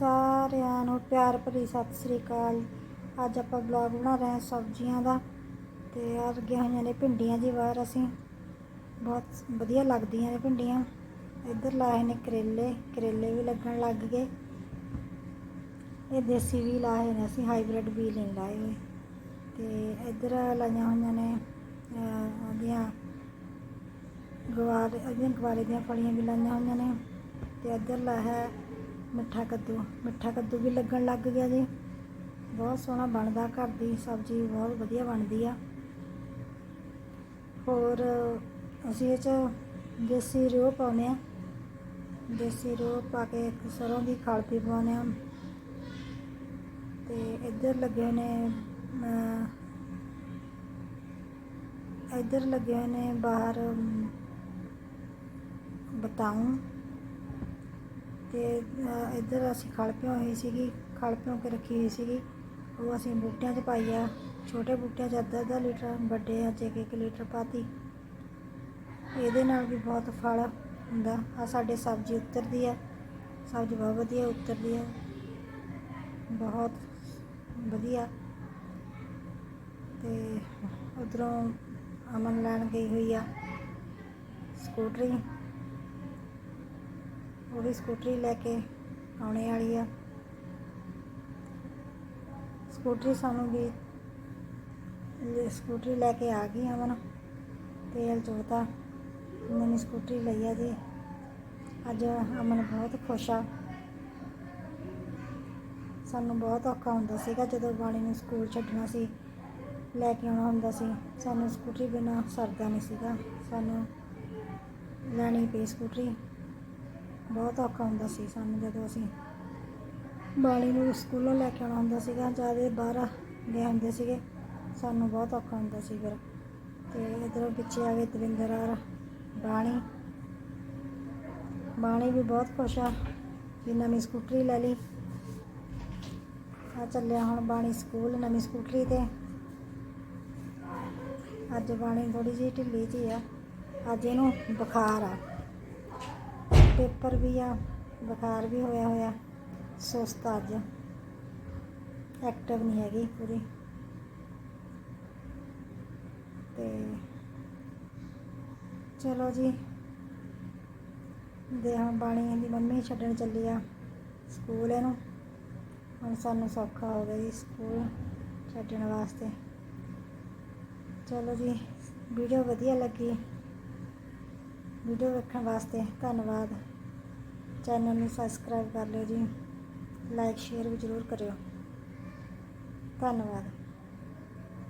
ਸਾਰਿਆਂ ਨੂੰ ਪਿਆਰ ਭਰੀ ਸਤਿ ਸ੍ਰੀ ਅਕਾਲ। ਅੱਜ ਆਪਾਂ ਬਲੌਗ ਬਣਾ ਰਹੇ ਹਾਂ ਸਬਜ਼ੀਆਂ ਦਾ ਤੇ ਆ ਲੱਗੀਆਂ ਹੋਈਆਂ ਨੇ ਭਿੰਡੀਆਂ ਦੀ ਵਾਰ ਅਸੀਂ। ਬਹੁਤ ਵਧੀਆ ਲੱਗਦੀਆਂ ਨੇ ਭਿੰਡੀਆਂ। ਇੱਧਰ ਲਾਏ ਨੇ ਕਰੇਲੇ ਕਰੇਲੇ ਵੀ ਲੱਗਣ ਲੱਗ ਗਏ। ਇਹ ਦੇਸੀ ਵੀ ਲਾਏ ਨੇ ਅਸੀਂ, ਹਾਈਬ੍ਰਿਡ ਵੀ ਨਹੀਂ ਲਾਏ ਹੋਏ। ਤੇ ਇੱਧਰ ਲਾਈਆਂ ਹੋਈਆਂ ਨੇ ਉਹਦੀਆਂ ਗਵਾਰ ਉਹਦੀਆਂ ਗਵਾਰੇ ਦੀਆਂ ਫਲੀਆਂ ਵੀ ਲਾਈਆਂ ਹੋਈਆਂ ਨੇ। ਤੇ ਇੱਧਰ ਲਾਇਆ ਮਿੱਠਾ ਕੱਦੂ ਮਿੱਠਾ ਕੱਦੂ ਵੀ ਲੱਗਣ ਲੱਗ ਗਿਆ ਜੀ। ਬਹੁਤ ਸੋਹਣਾ ਬਣਦਾ ਘਰ ਦੀ ਸਬਜ਼ੀ ਬਹੁਤ ਵਧੀਆ ਬਣਦੀ ਆ। ਹੋਰ ਅਸੀਂ ਇਹ 'ਚ ਦੇਸੀ ਰੋਹ ਪਾਉਂਦੇ ਆ। ਦੇਸੀ ਰੋਹ ਪਾ ਕੇ ਇੱਕ ਸਰੋਂ ਦੀ ਖਲ ਵੀ ਪਾਉਂਦੇ ਆ। ਤੇ ਇੱਧਰ ਲੱਗੇ ਹੋਏ ਨੇ ਇੱਧਰ ਲੱਗੇ ਹੋਏ ਨੇ ਬਾਹਰ ਅਮ, ਤੇ ਇੱਧਰ ਅਸੀਂ ਖਲ ਭਿਉਂ ਹੋਈ ਸੀਗੀ, ਖਲ ਭਿਉਂ ਕੇ ਰੱਖੀ ਹੋਈ ਸੀਗੀ। ਉਹ ਅਸੀਂ ਬੂਟਿਆਂ 'ਚ ਪਾਈ ਆ, ਛੋਟੇ ਬੂਟਿਆਂ 'ਚ ਅੱਧਾ ਅੱਧਾ ਲੀਟਰ, ਵੱਡੇ 'ਚ ਇੱਕ ਇੱਕ ਲੀਟਰ ਪਾਤੀ। ਇਹਦੇ ਨਾਲ ਵੀ ਬਹੁਤ ਫਲ ਹੁੰਦਾ। ਆ ਸਾਡੇ ਸਬਜ਼ੀ ਉਤਰਦੀ ਆ, ਸਬਜ਼ੀ ਬਹੁਤ ਵਧੀਆ ਉਤਰਦੀ ਆ। ਬਹੁਤ ਵਧੀਆ। ਤੇ ਉਧਰੋਂ ਅਮਨ ਲੈਣ ਗਈ ਹੋਈ ਆ ਸਕੂਟਰੀ। ਉਹ ਵੀ ਸਕੂਟਰੀ ਲੈ ਕੇ ਆਉਣੇ ਵਾਲੀ ਆ। ਸਕੂਟਰੀ ਸਾਨੂੰ ਵੀ ਸਕੂਟਰੀ ਲੈ ਕੇ ਆ ਗਈ ਅਮਨ ਤੇਲ ਚੋਤਾ ਨਵੀਂ ਸਕੂਟਰੀ ਲਈ ਆ ਜੀ। ਅੱਜ ਅਮਨ ਬਹੁਤ ਖੁਸ਼ ਆ। ਸਾਨੂੰ ਬਹੁਤ ਔਖਾ ਹੁੰਦਾ ਸੀਗਾ ਜਦੋਂ ਬਾਣੀ ਨੂੰ ਸਕੂਲ ਛੱਡਣਾ ਸੀ, ਲੈ ਕੇ ਆਉਣਾ ਹੁੰਦਾ ਸੀ। ਸਾਨੂੰ ਸਕੂਟਰੀ ਬਿਨਾ ਸਰਦਾ ਨਹੀਂ ਸੀਗਾ। ਸਾਨੂੰ ਲੈਣੀ ਪਈ ਸਕੂਟਰੀ। ਬਹੁਤ ਔਖਾ ਹੁੰਦਾ ਸੀ ਸਾਨੂੰ ਜਦੋਂ ਅਸੀਂ ਬਾਣੀ ਨੂੰ ਸਕੂਲੋਂ ਲੈ ਕੇ ਆਉਣਾ ਹੁੰਦਾ ਸੀਗਾ ਜਦ ਇਹ ਬਾਹਰ ਗਏ ਹੁੰਦੇ ਸੀਗੇ, ਸਾਨੂੰ ਬਹੁਤ ਔਖਾ ਹੁੰਦਾ ਸੀ ਫਿਰ। ਤੇ ਇਧਰੋਂ ਪਿੱਛੇ ਆ ਗਏ ਦਵਿੰਦਰ ਔਰ ਬਾਣੀ। ਬਾਣੀ ਵੀ ਬਹੁਤ ਖੁਸ਼ ਆ ਵੀ ਨਵੀਂ ਸਕੂਟਰੀ ਲੈ ਲਈ। ਆ ਚੱਲਿਆ ਹੁਣ ਬਾਣੀ ਸਕੂਲ ਨਵੀਂ ਸਕੂਟਰੀ ਤੇ। ਅੱਜ ਬਾਣੀ ਥੋੜੀ ਜਿਹੀ ਢਿੱਲੀ ਜਿਹੀ ਆ, ਅੱਜ ਇਹਨੂੰ ਬੁਖਾਰ ਆ। ਪੇਪਰ ਵੀ ਆ, ਬੁਖਾਰ ਵੀ ਹੋਇਆ ਹੋਇਆ, ਸੁਸਤ ਅੱਜ। ਐਕਟਿਵ ਨਹੀਂ ਹੈਗੀ ਪੂਰੀ। ਤੇ ਚਲੋ ਜੀ, ਦੇ ਹੁਣ ਬਾਣੀ ਦੀ ਮੰਮੀ ਛੱਡਣ ਚੱਲੀ ਆ ਸਕੂਲ ਇਹਨੂੰ। ਹੁਣ ਸਾਨੂੰ ਸੌਖਾ ਹੋ ਗਿਆ ਜੀ ਸਕੂਲ ਛੱਡਣ ਵਾਸਤੇ। ਚਲੋ ਜੀ, ਵੀਡੀਓ ਵਧੀਆ ਲੱਗੀ। ਵੀਡੀਓ ਵੇਖਣ ਵਾਸਤੇ ਧੰਨਵਾਦ। ਚੈਨਲ ਨੂੰ ਸਬਸਕ੍ਰਾਈਬ ਕਰ ਲਿਓ ਜੀ। ਲਾਈਕ ਸ਼ੇਅਰ ਵੀ ਜ਼ਰੂਰ ਕਰਿਓ। ਧੰਨਵਾਦ।